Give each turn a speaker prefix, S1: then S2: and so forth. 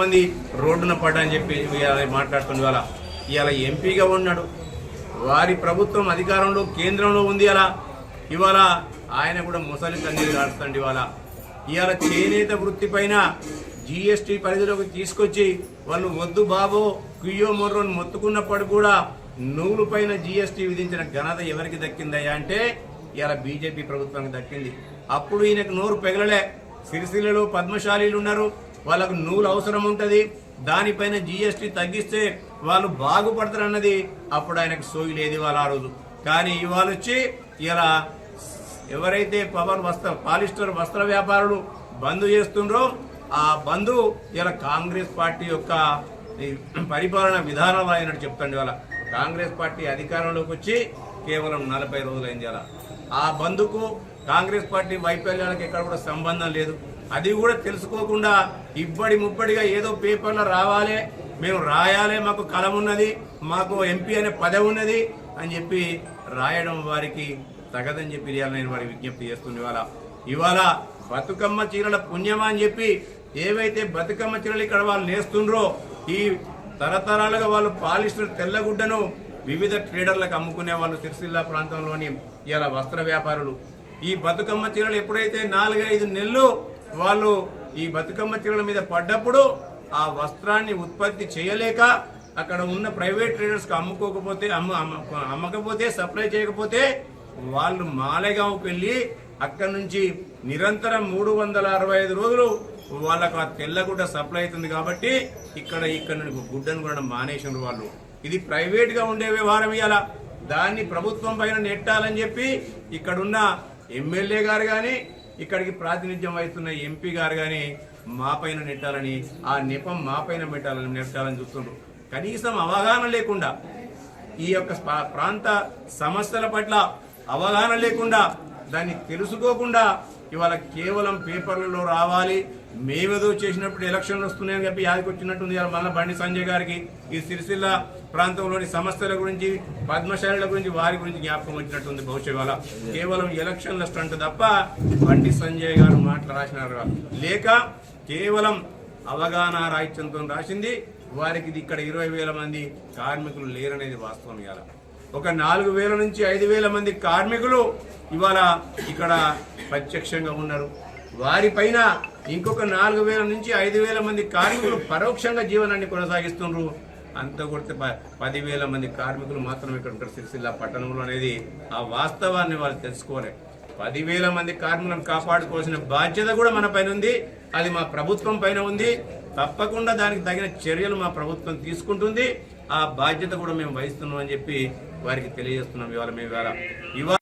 S1: మంది రోడ్డున పడ్డని చెప్పి ఇవాళ మాట్లాడుతుంది ఇవాళ ఇవాళ ఎంపీగా ఉన్నాడు. వారి ప్రభుత్వం అధికారంలో కేంద్రంలో ఉంది అలా. ఇవాళ ఆయన కూడా ముసలి కన్నీరు కాడుతుంది ఇవాళ. ఇవాళ చేనేత వృత్తి పైన జిఎస్టీ పరిధిలోకి తీసుకొచ్చి వాళ్ళు వద్దు బాబో క్యూయో మొర్రోని మొత్తుకున్నప్పుడు కూడా నూలు పైన జిఎస్టీ విధించిన ఘనత ఎవరికి దక్కిందయ్యా అంటే ఇవాళ బీజేపీ ప్రభుత్వానికి దక్కింది. అప్పుడు ఈయనకు నోరు పెగలలే. సిరిసిల్లలో పద్మశాలీలు ఉన్నారు వాళ్ళకు నూలు అవసరం ఉంటుంది. దానిపైన జిఎస్టీ తగ్గిస్తే వాళ్ళు బాగుపడతారన్నది అప్పుడు ఆయనకు సోయి లేదు ఇవాళ ఆ రోజు. కానీ ఇవాళ వచ్చి ఇలా ఎవరైతే పవర్ వస్త్ర పాలిస్టర్ వస్త్ర వ్యాపారులు బంద్ చేస్తుండ్రో ఆ బంద్ ఇలా కాంగ్రెస్ పార్టీ యొక్క పరిపాలన విధానాలు అయినట్టు చెప్తాండి ఇవాళ. కాంగ్రెస్ పార్టీ అధికారంలోకి వచ్చి కేవలం నలభై రోజులైంది అలా ఆ బంధుకు కాంగ్రెస్ పార్టీ వైఫల్యాలకు ఎక్కడ కూడా సంబంధం లేదు. అది కూడా తెలుసుకోకుండా ఇబ్బడి ముబ్బడిగా ఏదో పేపర్లో రావాలి మేము రాయాలి మాకు కలం ఉన్నది మాకు ఎంపీ అనే పదవి ఉన్నది అని చెప్పి రాయడం వారికి తగదని చెప్పి ఇవాళ నేను వారికి విజ్ఞప్తి చేస్తుంది ఇవాళ. ఇవాళ బతుకమ్మ చీరల పుణ్యమా అని చెప్పి ఏవైతే బతుకమ్మ చీరలు ఇక్కడ వాళ్ళు నేస్తుండ్రో ఈ తరతరాలుగా వాళ్ళు పాలిస్టర్ తెల్లగుడ్డను వివిధ ట్రేడర్లకు అమ్ముకునే వాళ్ళు సిరిసిల్ల ప్రాంతంలోని ఇలా వస్త్ర వ్యాపారులు. ఈ బతుకమ్మ చీరలు ఎప్పుడైతే నాలుగైదు నెలలు వాళ్ళు ఈ బతుకమ్మ చీరల మీద పడ్డప్పుడు ఆ వస్త్రాన్ని ఉత్పత్తి చేయలేక అక్కడ ఉన్న ప్రైవేట్ ట్రేడర్స్కి అమ్ముకోకపోతే అమ్మ- అమ్మకపోతే సప్లై చేయకపోతే వాళ్ళు మాలేగావ్కి వెళ్ళి అక్కడి నుంచి నిరంతరం మూడు వందల అరవై ఐదు రోజులు వాళ్ళకు ఆ తెల్లగుడ్డ సప్లై అవుతుంది కాబట్టి ఇక్కడ ఇక్కడ నుండి గుడ్డను కూడా మానేసిన వాళ్ళు. ఇది ప్రైవేట్గా ఉండే వ్యవహారం ఇవాళ దాన్ని ప్రభుత్వం పైన నెట్టాలని చెప్పి ఇక్కడున్న ఎమ్మెల్యే గారు కానీ ఇక్కడికి ప్రాతినిధ్యం వహిస్తున్న ఎంపీ గారు కానీ మా పైన నెట్టాలని ఆ నెపం మా పైన పెట్టాలని నెట్టాలని చూస్తుండ్రు. కనీసం అవగాహన లేకుండా ఈ యొక్క ప్రాంత సమస్యల పట్ల అవగాహన లేకుండా దాన్ని తెలుసుకోకుండా ఇవాళ కేవలం పేపర్లలో రావాలి. మేమేదో చేసినప్పుడు ఎలక్షన్లు వస్తున్నాయని చెప్పి యాదికి వచ్చినట్టుంది ఇవాళ మళ్ళీ బండి సంజయ్ గారికి. ఈ సిరిసిల్ల ప్రాంతంలోని సమస్యల గురించి పద్మశాలల గురించి వారి గురించి జ్ఞాపకం వచ్చినట్టుంది బహుశా ఇవాళ. కేవలం ఎలక్షన్ల స్టంట్ తప్ప బండి సంజయ్ గారు మాటలు రాసినారు లేక కేవలం అవగాహన రాహిత్యంతో రాసింది వారికి ఇది ఇక్కడ ఇరవై వేల మంది కార్మికులు లేరనేది వాస్తవం ఇవాళ. ఒక నాలుగు వేల నుంచి ఐదు వేల మంది కార్మికులు ఇవాళ ఇక్కడ ప్రత్యక్షంగా ఉన్నారు. వారిపైన ఇంకొక నాలుగు వేల నుంచి ఐదు వేల మంది కార్మికులు పరోక్షంగా జీవనాన్ని కొనసాగిస్తున్నారు అంత కొడితే ప- పదివేల మంది కార్మికులు మాత్రం ఇక్కడ ఉంటారు. సిరిసిల్ల పట్టణంలో అనేది ఆ వాస్తవాన్ని వాళ్ళు తెలుసుకోవాలి. పదివేల మంది కార్మికులను కాపాడుకోవాల్సిన బాధ్యత కూడా మన పైన ఉంది. అది మా ప్రభుత్వం పైన ఉంది. తప్పకుండా దానికి తగిన చర్యలు మా ప్రభుత్వం తీసుకుంటుంది. ఆ బాధ్యత కూడా మేము వహిస్తున్నాం అని చెప్పి వారికి తెలియజేస్తున్నాం. ఇవాళ మేము ఇవాళ ఇవాళ